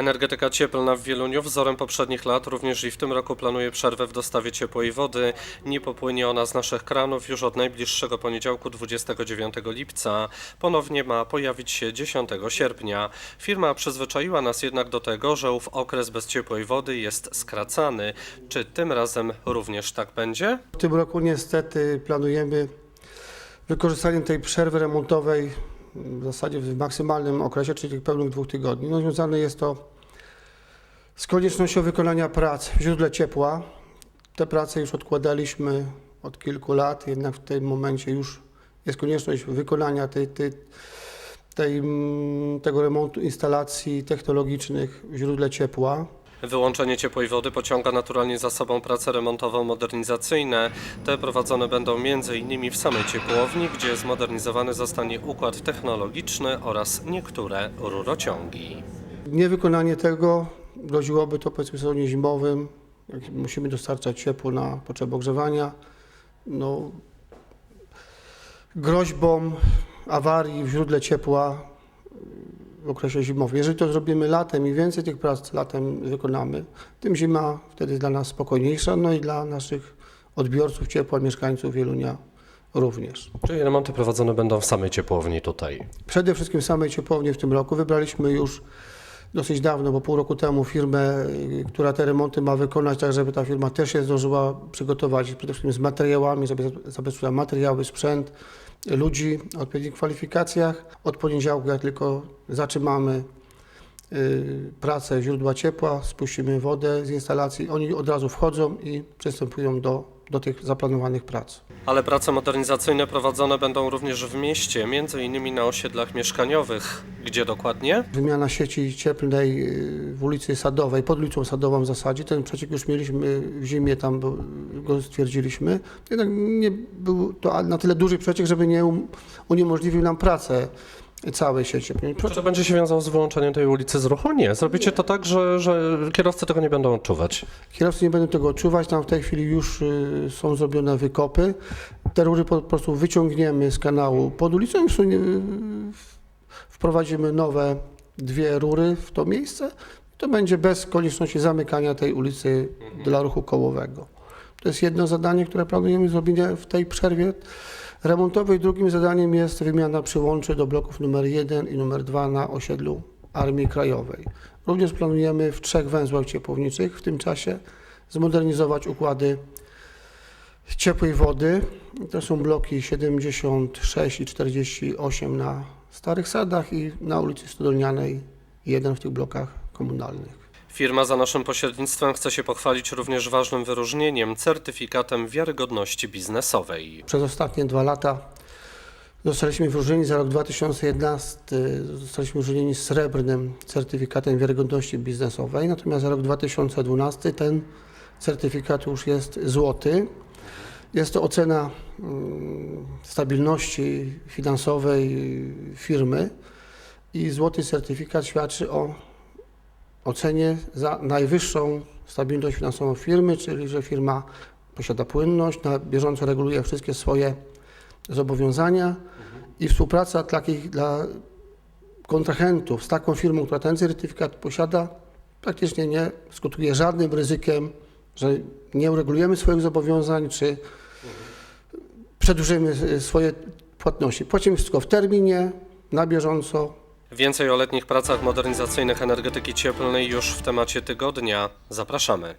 Energetyka cieplna w Wieluniu wzorem poprzednich lat również i w tym roku planuje przerwę w dostawie ciepłej wody. Nie popłynie ona z naszych kranów już od najbliższego poniedziałku 29 lipca. Ponownie ma pojawić się 10 sierpnia. Firma przyzwyczaiła nas jednak do tego, że ów okres bez ciepłej wody jest skracany. Czy tym razem również tak będzie? W tym roku niestety planujemy wykorzystanie tej przerwy remontowej w zasadzie w maksymalnym okresie, czyli pełnych dwóch tygodni. No, związane jest to z koniecznością wykonania prac w źródle ciepła. Te prace już odkładaliśmy od kilku lat, jednak w tym momencie już jest konieczność wykonania tej, tej, tej, mm, tego remontu instalacji technologicznych w źródle ciepła. Wyłączenie ciepłej wody pociąga naturalnie za sobą prace remontowo-modernizacyjne. Te prowadzone będą m.in. w samej ciepłowni, gdzie zmodernizowany zostanie układ technologiczny oraz niektóre rurociągi. Niewykonanie tego groziłoby to powiedzmy w sezonie zimowym, jak musimy dostarczać ciepło na potrzeby ogrzewania, no, groźbą awarii w źródle ciepła w okresie zimowym. Jeżeli to zrobimy latem i więcej tych prac latem wykonamy, tym zima wtedy jest dla nas spokojniejsza, no i dla naszych odbiorców ciepła, mieszkańców Wielunia również. Czyli remonty prowadzone będą w samej ciepłowni tutaj. Przede wszystkim w samej ciepłowni w tym roku wybraliśmy już dosyć dawno, bo pół roku temu firmę, która te remonty ma wykonać, tak żeby ta firma też się zdążyła przygotować przede wszystkim z materiałami, żeby zabezpieczyła materiały, sprzęt, ludzi o odpowiednich kwalifikacjach. Od poniedziałku, jak tylko zaczynamy y, pracę źródła ciepła, spuścimy wodę z instalacji, oni od razu wchodzą i przystępują do, do tych zaplanowanych prac. Ale prace modernizacyjne prowadzone będą również w mieście, m.in. na osiedlach mieszkaniowych. Gdzie dokładnie? Wymiana sieci cieplnej y, w ulicy Sadowej, pod ulicą Sadową w zasadzie. Ten przeciek już mieliśmy w zimie, tam bo- go stwierdziliśmy. Jednak nie był to na tyle duży przeciek, żeby nie um- uniemożliwił nam pracę całej sieci. Czy to będzie się wiązało z wyłączeniem tej ulicy z ruchu? Nie. Zrobicie to tak, że, że kierowcy tego nie będą odczuwać. Kierowcy nie będą tego odczuwać, tam w tej chwili już y, są zrobione wykopy. Te rury po prostu wyciągniemy z kanału pod ulicą i wsunie- y, wprowadzimy nowe dwie rury w to miejsce. To będzie bez konieczności zamykania tej ulicy dla ruchu kołowego. To jest jedno zadanie, które planujemy zrobienie w tej przerwie remontowej. Drugim zadaniem jest wymiana przyłączy do bloków numer 1 i numer 2 na osiedlu Armii Krajowej. Również planujemy w trzech węzłach ciepłowniczych w tym czasie zmodernizować układy ciepłej wody. To są bloki 76 i 48 na Starych Sadach i na ulicy Stodolnianej jeden w tych blokach komunalnych. Firma za naszym pośrednictwem chce się pochwalić również ważnym wyróżnieniem, certyfikatem wiarygodności biznesowej. Przez ostatnie dwa lata zostaliśmy wyróżnieni za rok 2011, zostaliśmy wyróżnieni srebrnym certyfikatem wiarygodności biznesowej, natomiast za rok 2012 ten certyfikat już jest złoty. Jest to ocena mm, stabilności finansowej firmy i złoty certyfikat świadczy o ocenie za najwyższą stabilność finansową firmy, czyli że firma posiada płynność, na bieżąco reguluje wszystkie swoje zobowiązania i współpraca takich dla kontrahentów z taką firmą, która ten certyfikat posiada, praktycznie nie skutkuje żadnym ryzykiem, że nie uregulujemy swoich zobowiązań, czy przedłużymy swoje płatności. Płacimy wszystko w terminie, na bieżąco, Więcej o letnich pracach modernizacyjnych energetyki cieplnej już w temacie tygodnia. Zapraszamy.